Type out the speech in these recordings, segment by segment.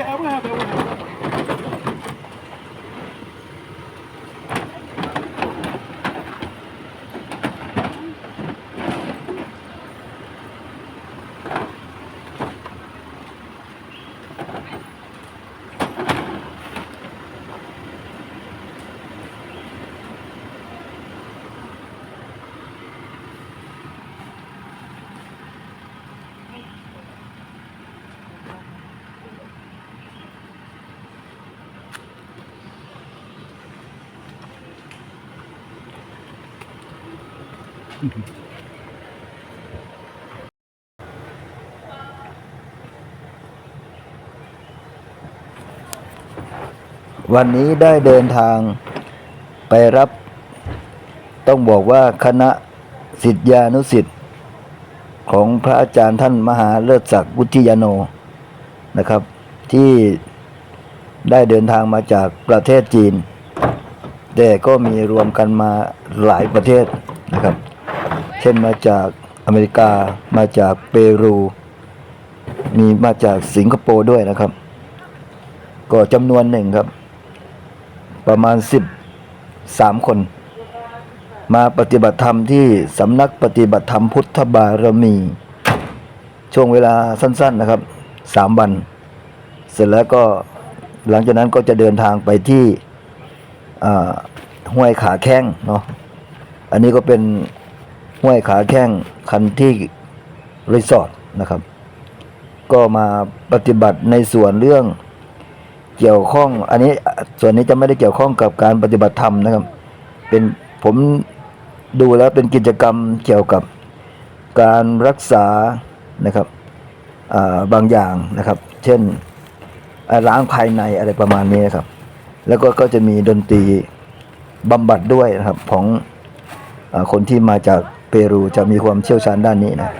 Okay, I will have that one. วันนี้ได้เดินทางไปรับ ต้องบอกว่าคณะสิทธานุสิทธิ์ของพระอาจารย์ท่านมหาเลิศศักดิ์วุฒิยาโนนะครับ ที่ได้เดินทางมาจากประเทศจีน แต่ก็มีรวมกันมาหลายประเทศนะครับ เช่นมาจากอเมริกา มาจากเปรู มีมาจากสิงคโปร์ด้วยนะครับ ก็จำนวนหนึ่งครับ ประมาณสิบสามคน มาปฏิบัติธรรมที่สำนักปฏิบัติธรรมพุทธบารมี ช่วงเวลาสั้น ๆนะครับสามวัน เสร็จแล้วก็หลังจากนั้นก็จะเดินทางไปที่ห้วยขาแข้งเนาะอันนี้ก็เป็น ห้วยขาแข้งคันที่รีสอร์ทนะครับ ก็มาปฏิบัติในส่วนเรื่องเกี่ยวข้อง อันนี้ส่วนนี้จะไม่ได้เกี่ยวข้องกับการปฏิบัติธรรมนะครับ เป็นผมดูแล้วเป็นกิจกรรมเกี่ยวกับการรักษานะครับาบางอย่างนะครับ เช่นล้างภายในอะไรประมาณนี้นะครับ แล้วก็ก็จะมีดนตรีบำบัดด้วยนะครับของอคนที่มาจาก เปรูจะมีความเชี่ยวชาญด้านนี้นะ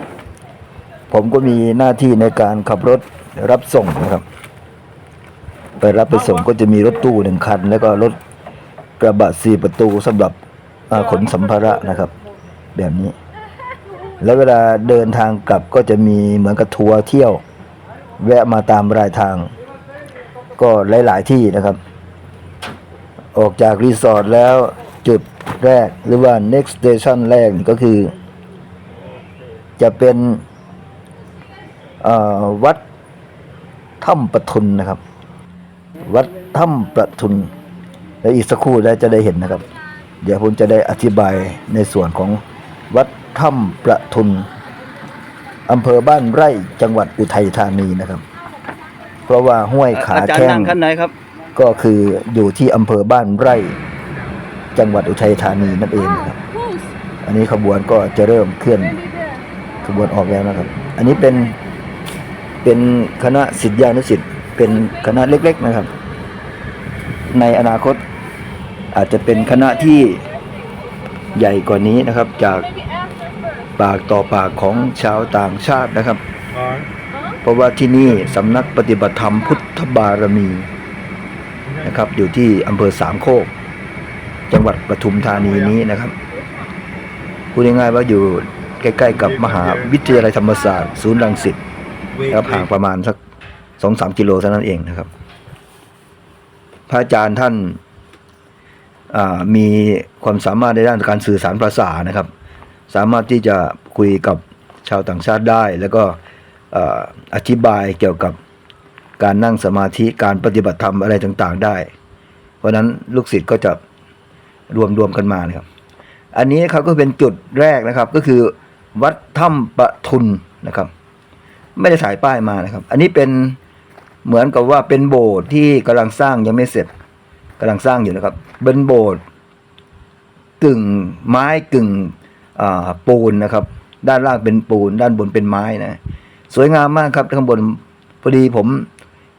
ผมก็มีหน้าที่ในการขับรถรับส่งนะครับ ไปรับไปส่งก็จะมีรถตู้หนึ่งคัน แล้วก็รถกระบะสี่ประตูสำหรับขนสัมภาระนะครับ แบบนี้ แล้วเวลาเดินทางกลับก็จะมีเหมือนกับทัวร์เที่ยว แวะมาตามรายทาง ก็หลาย ๆ ที่นะครับ ออกจากรีสอร์ทแล้วจุด แรกหรือว่า next station แรกก็คือ จะเป็นเอ่อวัดถ้ำปะทุนนะครับ วัดถ้ำประทุนแล้วอีกสักครู่ได้จะได้เห็นนะครับ เดี๋ยวผมจะได้อธิบายในส่วนของวัดถ้ำประทุนอำเภอบ้านไร่จังหวัดอุทัยธานีนะครับ เพราะว่าห้วยขาอาจารย์แข้งนั่งขั้นไหนครับก็คืออยู่ที่อำเภอบ้านไร่ จังหวัดอุทัยธานีนั่นเองนะครับ อันนี้ขบวนก็จะเริ่มเคลื่อนขบวนออกแล้วนะครับ อันนี้เป็นเป็นคณะสิทธิานุสิทธิ์เป็นคณะเล็กๆนะครับ ในอนาคตอาจจะเป็นคณะที่ใหญ่กว่านี้นะครับ จากปากต่อปากของชาวต่างชาตินะครับ เพราะว่าที่นี่สำนักปฏิบัติธรรมพุทธบารมีนะครับ อยู่ที่อำเภอสามโคก จังหวัดปทุมธานีนี้นะครับพูดง่ายๆว่าอยู่ใกล้ๆกับมหาวิทยาลัยธรรมศาสตร์ศูนย์รังสิตครับห่างประมาณสักสองสามกิโลเท่านั้นเองนะครับ พระอาจารย์ท่านมีความสามารถในด้านการสื่อสารภาษานะครับ สามารถที่จะคุยกับชาวต่างชาติได้ แล้วก็อธิบายเกี่ยวกับการนั่งสมาธิการปฏิบัติธรรมอะไรต่างๆได้ เพราะนั้นลูกศิษย์ก็จะ รวมรวมกันมานะครับ อันนี้นะครับก็เป็นจุดแรกนะครับ ก็คือวัดถ้ำปะทุนนะครับ ไม่ได้ถ่ายป้ายมานะครับ อันนี้เป็นเหมือนกับว่าเป็นโบสถ์ที่กำลังสร้างยังไม่เสร็จกำลังสร้างอยู่นะครับ เป็นโบสถ์กึ่งไม้กึ่งปูนนะครับ ด้านล่างเป็นปูน ด้านบนเป็นไม้นะสวยงามมากครับข้างบนพอดีผม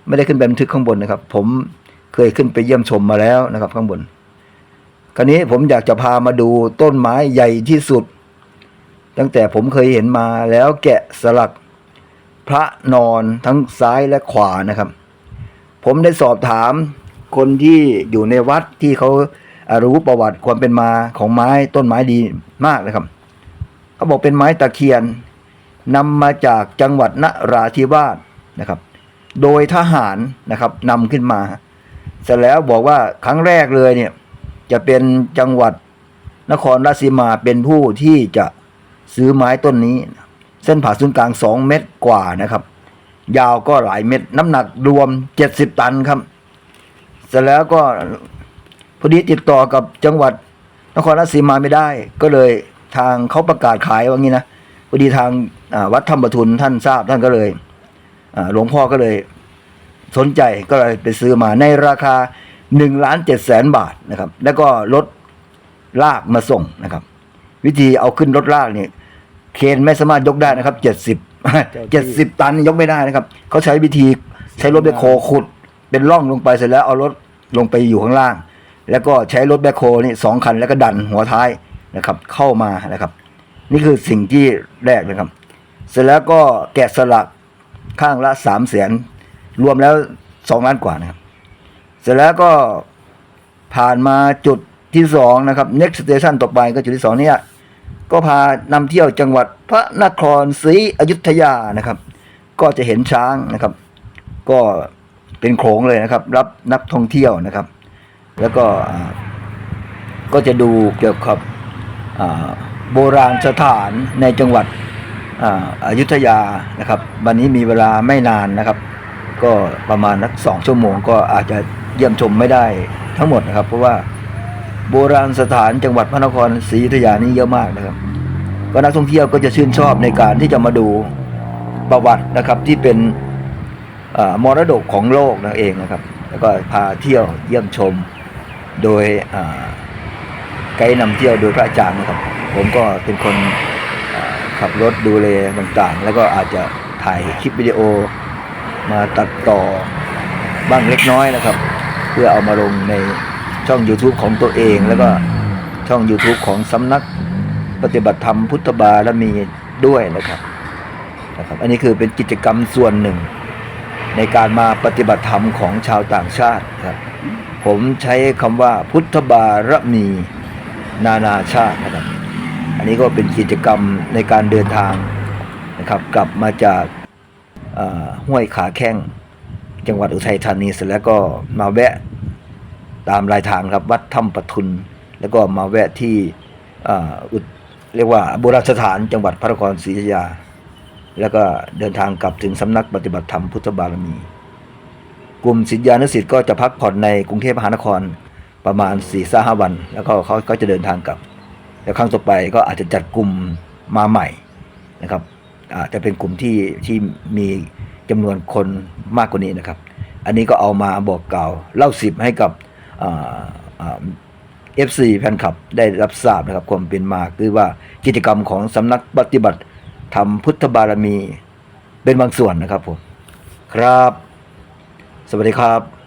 ไม่ได้ขึ้นไปบันทึกข้างบนนะครับ ผมเคยขึ้นไปเยี่ยมชมมาแล้วนะครับ ข้างบน คราวนี้ผมอยากจะพามาดูต้นไม้ใหญ่ที่สุด ตั้งแต่ผมเคยเห็นมาแล้วแกะสลักพระนอนทั้งซ้ายและขวานะครับ ผมได้สอบถามคนที่อยู่ในวัดที่เขาอ่ารู้ประวัติความเป็นมาของไม้ต้นไม้ดีมากนะครับเขาบอกเป็นไม้ตะเคียนนำมาจากจังหวัดนราธิวาสนะครับ โดยทหารนะครับนำขึ้นมา เสร็จแล้วบอกว่าครั้งแรกเลยเนี่ย จะเป็นจังหวัดนครราชสีมาเป็นผู้ที่จะซื้อไม้ต้นนี้ เส้นผ่าศูนย์กลางสองเมตรกว่านะครับ ยาวก็หลายเม็ดน้ำหนักรวมเจ็ดสิบตันครับ เสร็จแล้วก็พอดีติดต่อกับจังหวัดนครราชสีมาไม่ได้ ก็เลยทางเขาประกาศขายว่างี้นะพอดีทางวัดธรรมปทุนท่านทราบท่านก็เลยหลวงพ่อก็เลยสนใจก็เลยไปซื้อมาในราคา หนึ่งล้านเจ็ดแสนบาทนะครับ แล้วก็รถลากมาส่งนะครับ วิธีเอาขึ้นรถลากเนี่ยเคนไม่สามารถยกได้นะครับเจ็ดสิบเจ็ดสิบตันยกไม่ได้นะครับเขาใช้วิธีใช้รถแบคโคขุด เป็นร่องลงไปเสร็จแล้วเอารถลงไปอยู่ข้างล่าง แล้วก็ใช้รถแบคโคนี่สองคันแล้วก็ดันหัวท้ายนะครับ เข้ามานะครับ นี่คือสิ่งที่แรกนะครับ เสร็จแล้วก็แกะสลักข้างละสามแสนรวมแล้วสองล้านกว่านะครับ เสร็จแล้วก็ผ่านมาจุดที่สองนะครับ next station ต่อไปก็จุดที่สองเนี่ยก็พานำเที่ยวจังหวัดพระนครศรีอยุธยานะครับ ก็จะเห็นช้างนะครับ ก็เป็นโขงเลยนะครับ รับนักท่องเที่ยวนะครับ แล้วก็ก็จะดูเกี่ยวกับโบราณสถานในจังหวัดอ่าอยุธยานะครับ วันนี้มีเวลาไม่นานนะครับ ก็ประมาณนักสองชั่วโมงก็อาจจะ เยี่ยมชมไม่ได้ทั้งหมดนะครับ เพราะว่าโบราณสถานจังหวัดพระนครศรีอยุธยานี่เยอะมากนะครับก็นักท่องเที่ยวก็จะชื่นชอบในการที่จะมาดูประวัตินะครับที่เป็นมรดกของโลกนั่นเองนะครับ แล้วก็พาเที่ยวเยี่ยมชมโดยไกด์นำเที่ยวโดยพระอาจารย์นะครับ ผมก็เป็นคนขับรถดูแลต่างๆ แล้วก็อาจจะถ่ายคลิปวิดีโอมาตัดต่อบ้างเล็กน้อยนะครับ เพื่อเอามาลงในช่อง YouTube ของตัวเอง แล้วก็ช่อง YouTube ของสำนักปฏิบัติธรรมพุทธบารมีด้วยนะครับนะครับ อันนี้คือเป็นกิจกรรมส่วนหนึ่ง ในการมาปฏิบัติธรรมของชาวต่างชาติครับ ผมใช้คำว่าพุทธบารมีนานาชาตินะครับ อันนี้ก็เป็นกิจกรรมในการเดินทางนะครับ กลับมาจากห้วยขาแข้ง จังหวัดอุทัยธานีเสร็จแล้วก็มาแวะตามรายทางครับวัดถ้ำปะทุน แล้วก็มาแวะที่อุดเรียกว่าโบราณสถานจังหวัดพระนครศรีอยุธยา แล้วก็เดินทางกลับถึงสำนักปฏิบัติธรรมพุทธบารมี กลุ่มศิษยานุศิษย์ก็จะพักผ่อนในกรุงเทพมหานครประมาณ4ี่สห้าวัน แล้วก็เขาก็จะเดินทางกลับ แล้วครั้งต่อไปก็อาจจะจัดกลุ่มมาใหม่นะครับอาจจะเป็นกลุ่มที่ที่มี จำนวนคนมากกว่านี้นะครับ อันนี้ก็เอามาบอกกล่าวเล่าสิบให้กับเอฟซีแฟนคลับได้รับทราบนะครับความเป็นมาคือว่ากิจกรรมของสำนักปฏิบัติทำพุทธบารมีเป็นบางส่วนนะครับผมครับ สวัสดีครับ